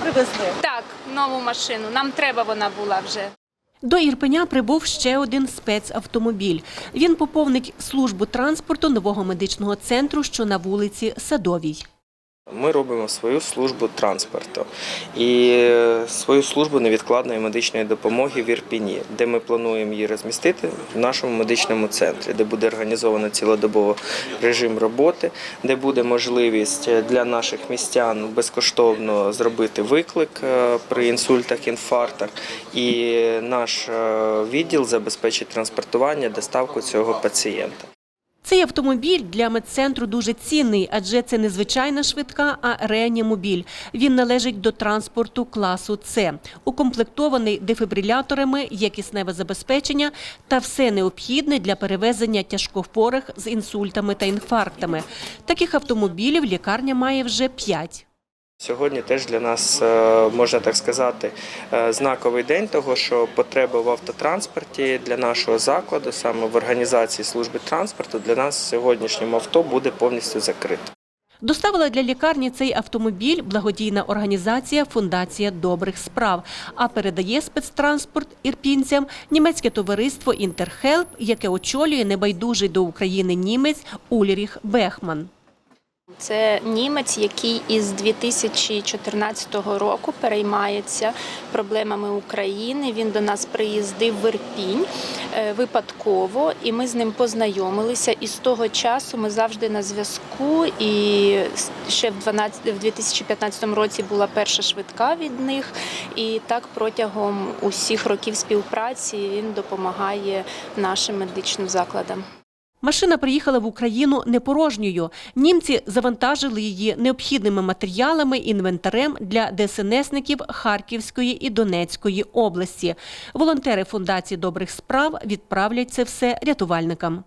привезли? Так, нову машину. Нам треба вона була вже. До Ірпеня прибув ще один спецавтомобіль. Він поповнить службу транспорту нового медичного центру, що на вулиці Садовій. Ми робимо свою службу транспорту і е, свою службу невідкладної медичної допомоги в Ірпіні, де ми плануємо її розмістити в нашому медичному центрі, де буде організовано цілодобово режим роботи, де буде можливість для наших містян безкоштовно зробити виклик е, при інсультах, інфарктах, і наш е, відділ забезпечить транспортування, доставку цього пацієнта. Цей автомобіль для медцентру дуже цінний, адже це не звичайна швидка, а реанімобіль. Він належить до транспорту класу С, укомплектований дефібриляторами, є кисневе забезпечення та все необхідне для перевезення тяжкохворих з інсультами та інфарктами. Таких автомобілів лікарня має вже п'ять. Сьогодні теж для нас е, можна так сказати е, знаковий день, того що потреба в автотранспорті для нашого закладу, саме в організації служби транспорту, для нас сьогоднішнім авто буде повністю закрито. Доставила для лікарні цей автомобіль благодійна організація Фундація добрих справ, а передає спецтранспорт ірпінцям німецьке товариство Інтерхелп, яке очолює небайдужий до України німець Ульріх Бехман. Це німець, який із 2014 року переймається проблемами України. Він до нас приїздив в Ірпінь е, випадково, і ми з ним познайомилися. І з того часу ми завжди на зв'язку. І ще в 12, в 2015 році була перша швидка від них. І так протягом усіх років співпраці він допомагає нашим медичним закладам. Машина приїхала в Україну не порожньою. Німці завантажили її необхідними матеріалами, інвентарем для ДСНСників Харківської і Донецької області. Волонтери Фундації добрих справ відправлять це все рятувальникам.